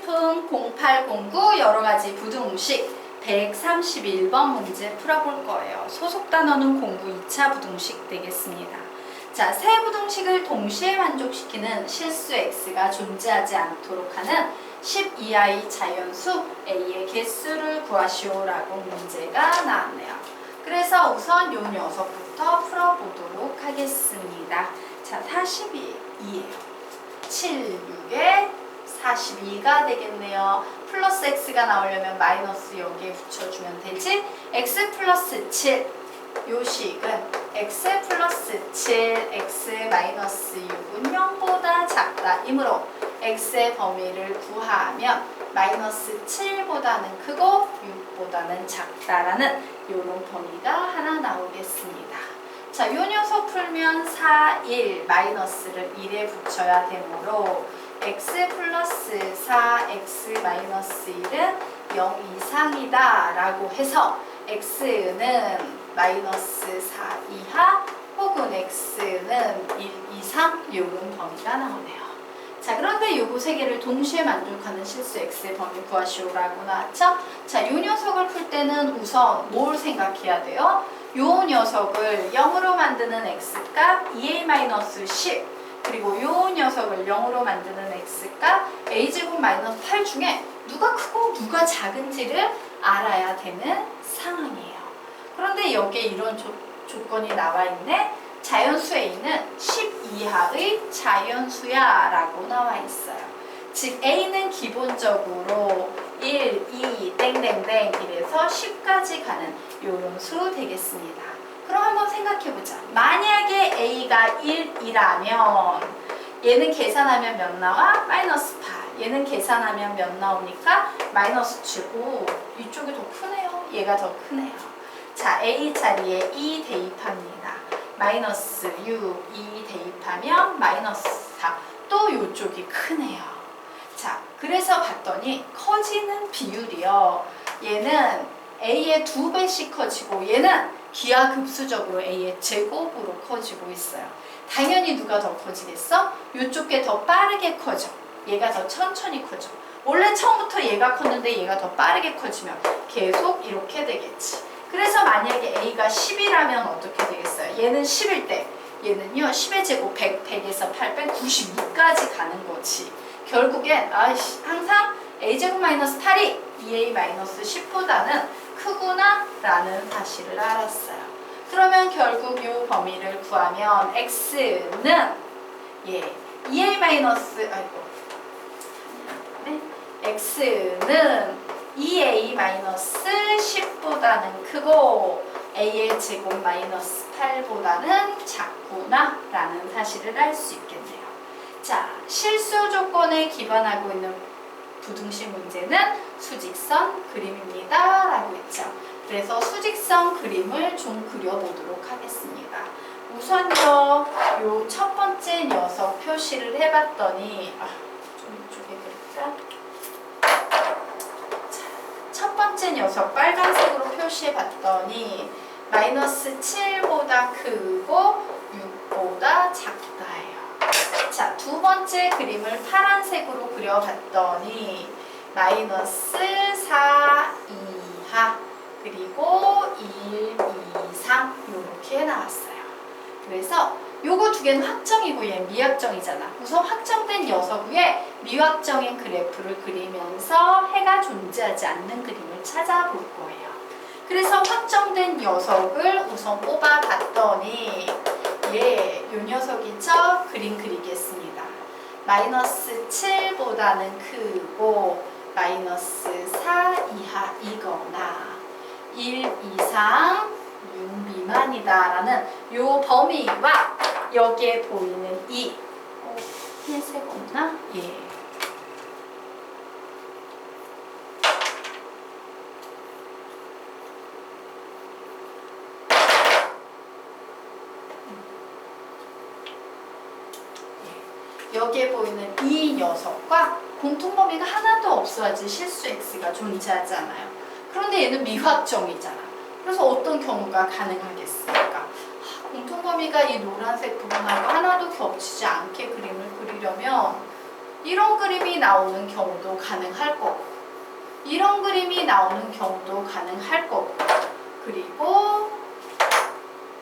필품 0809 여러 가지 부등식 131번 문제 풀어볼 거예요. 소속 단어는 공부 2차 부등식 되겠습니다. 자, 세 부등식을 동시에 만족시키는 실수 x가 존재하지 않도록 하는 10 이하의 자연수 a의 개수를 구하시오라고 문제가 나왔네요. 그래서 우선 요 녀석부터 풀어보도록 하겠습니다. 자, 42이에요. 7, 6에 42가 되겠네요. 플러스 x가 나오려면 마이너스 여기에 붙여주면 되지. x 플러스 7. 요 식은 x 플러스 7, x 마이너스 6은 0보다 작다. 이므로 x의 범위를 구하면 마이너스 7보다는 크고 6보다는 작다라는 이런 범위가 하나 나오겠습니다. 자, 요 녀석 풀면 4, 1, 마이너스를 1에 붙여야 되므로 x 플러스 4, x 마이너스 1은 0 이상이다 라고 해서 x는 마이너스 4 이하 혹은 x는 1 이상 요런 범위가 나오네요. 자 그런데 요거 세 개를 동시에 만족하는 실수 x의 범위 구하시오라고 나왔죠? 자, 요 녀석을 풀 때는 우선 뭘 생각해야 돼요? 요 녀석을 0으로 만드는 x값 2a-10 그리고 요 녀석을 0으로 만드는 x값 a제곱 마이너스 8 중에 누가 크고 누가 작은지를 알아야 되는 상황이에요. 그런데 여기에 이런 조, 조건이 나와 있네. 자연수 a는 10 이하의 자연수야 라고 나와 있어요. 즉 a는 기본적으로 1, 2, 땡땡땡 이래서 10까지 가는 요런 수 되겠습니다. 그럼 한번 생각해 보자. 만약에 a가 1이라면 얘는 계산하면 몇 나와? 마이너스 8. 얘는 계산하면 몇 나오니까? 마이너스 7. 오, 이쪽이 더 크네요. 얘가 더 크네요. 자, a 자리에 2 대입합니다. 마이너스 6, 2 대입하면 마이너스 4. 또 이쪽이 크네요. 자, 그래서 봤더니 커지는 비율이요. 얘는 A의 두 배씩 커지고 얘는 기하급수적으로 A의 제곱으로 커지고 있어요. 당연히 누가 더 커지겠어? 이쪽 게 더 빠르게 커져. 얘가 더 천천히 커져. 원래 처음부터 얘가 컸는데 얘가 더 빠르게 커지면 계속 이렇게 되겠지. 그래서 만약에 A가 10이라면 어떻게 되겠어요? 얘는 10일 때 얘는요 10의 제곱 100, 100에서 800, 92까지 가는 거지. 결국엔 아이씨 항상 a제곱 마이너스 8이 2a 마이너스 10보다는 크구나 라는 사실을 알았어요. 그러면 결국 이 범위를 구하면 x는 예 2a 마이너스 아이고 네 x는 2a 마이너스 10보다는 크고 a의 제곱 마이너스 8보다는 작구나 라는 사실을 알 수 있겠네요. 자, 실수 조건에 기반하고 있는 부등식 문제는 수직선 그림입니다. 라고 했죠. 그래서 수직선 그림을 좀 그려보도록 하겠습니다. 우선요, 요 첫 번째 녀석 표시를 해봤더니, 아, 좀 이쪽에 그릴까? 자, 첫 번째 녀석 빨간색으로 표시해봤더니, 마이너스 7보다 크고 6보다 작다예요. 자, 두 번째 그림을 파란색으로 그려봤더니 마이너스 4 이하 그리고 1 이상 이렇게 나왔어요. 그래서 요거 두 개는 확정이고 얘 미확정이잖아. 우선 확정된 녀석 위에 미확정인 그래프를 그리면서 해가 존재하지 않는 그림을 찾아볼 거예요. 그래서 확정된 녀석을 우선 뽑아봤더니 예, 요 녀석이죠? 그림 그리겠습니다. 마이너스 7보다는 크고 마이너스 4 이하이거나 1 이상 6 미만이다라는 요 범위와 여기에 보이는 이 어, 흰색 없나? 예. 여기에 보이는 이 녀석과 공통 범위가 하나도 없어야지 실수 x가 존재하잖아요. 그런데 얘는 미확정이잖아. 그래서 어떤 경우가 가능하겠습니까? 하, 공통 범위가 이 노란색 부분하고 하나도 겹치지 않게 그림을 그리려면 이런 그림이 나오는 경우도 가능할 거고 이런 그림이 나오는 경우도 가능할 거고 그리고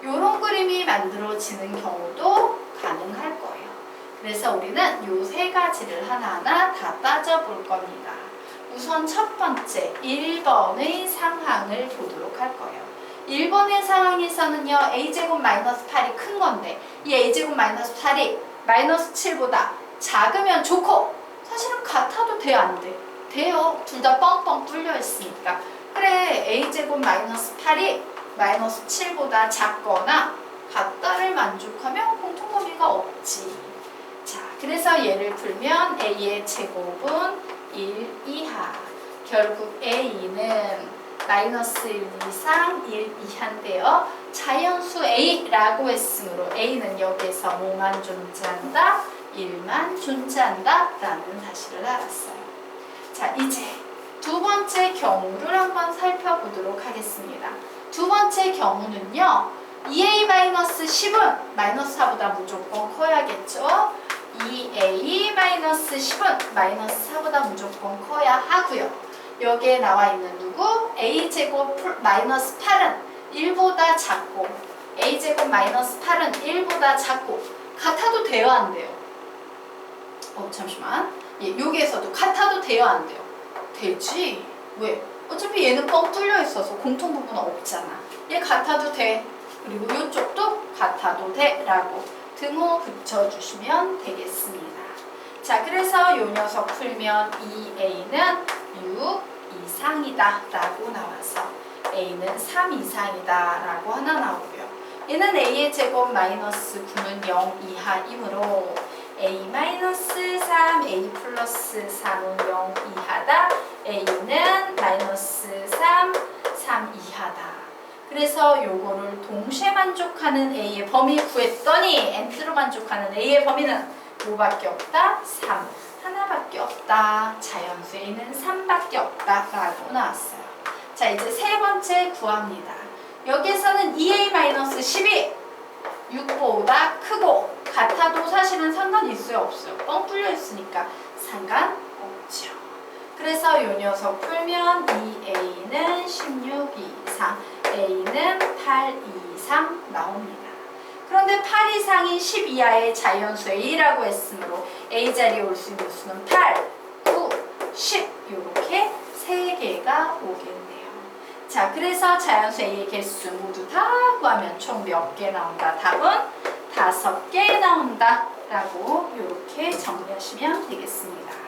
이런 그림이 만들어지는 경우도 가능할 거예요. 그래서 우리는 이 세 가지를 하나하나 다 따져볼 겁니다. 우선 첫 번째 1번의 상황을 보도록 할 거예요. 1번의 상황에서는요 a제곱 마이너스 8이 큰 건데 이 a제곱 마이너스 8이 마이너스 7보다 작으면 좋고 사실은 같아도 돼 안 돼? 돼요. 둘 다 뻥뻥 뚫려 있으니까. 그래 a제곱 마이너스 8이 마이너스 7보다 작거나 같다를 만족하면 공통범위가 없지. 자, 그래서 예를 풀면 a의 제곱은 1 이하. 결국 a는 마이너스 1 이상 1 이하인데요. 자연수 a라고 했으므로 a는 여기에서 뭐만 존재한다? 1만 존재한다 라는 사실을 알았어요. 자, 이제 두 번째 경우를 한번 살펴보도록 하겠습니다. 두 번째 경우는요. 2a-10은 마이너스 4보다 무조건 커야겠죠. 2a-10은 마이너스 4보다 무조건 커야 하고요. 여기에 나와 있는 누구? a제곱 플- 마이너스 8은 1보다 작고 a제곱 마이너스 8은 1보다 작고 같아도 돼요 안 돼요? 어 잠시만 예, 여기에서도 같아도 돼요 안 돼요? 되지 왜? 어차피 얘는 뻥 뚫려 있어서 공통 부분은 없잖아 얘 같아도 돼 그리고 이쪽도 같아도 돼 라고 등호 붙여주시면 되겠습니다 자 그래서 요 녀석 풀면 2a는 6 이상이다 라고 나와서 a는 3 이상이다 라고 하나 나오고요 얘는 a의 제곱 마이너스 9는 0 이하이므로 a 마이너스 3, a 플러스 3은 0 이하다. a는 마이너스 3, 3 이하다. 그래서 요거를 동시에 만족하는 a의 범위 구했더니 n트로 만족하는 a의 범위는 뭐밖에 없다? 3. 하나밖에 없다. 자연수 a는 3밖에 없다. 라고 나왔어요. 자, 이제 세 번째 구합니다. 여기에서는 2a-12 6보다 크고 같아도 사실은 상관 있어요 없어요 뻥 뚫려 있으니까 상관 없죠 그래서 요 녀석 풀면 2a는 16 이상 a는 8 이상 나옵니다 그런데 8 이상이 10 이하의 자연수 a라고 했으므로 a 자리에 올 수 있는 수는 8, 9, 10 이렇게 세 개가 오겠네요 자, 그래서 자연수 A의 개수 모두 다 구하면 총 몇 개 나온다? 답은 다섯 개 나온다. 라고 이렇게 정리하시면 되겠습니다.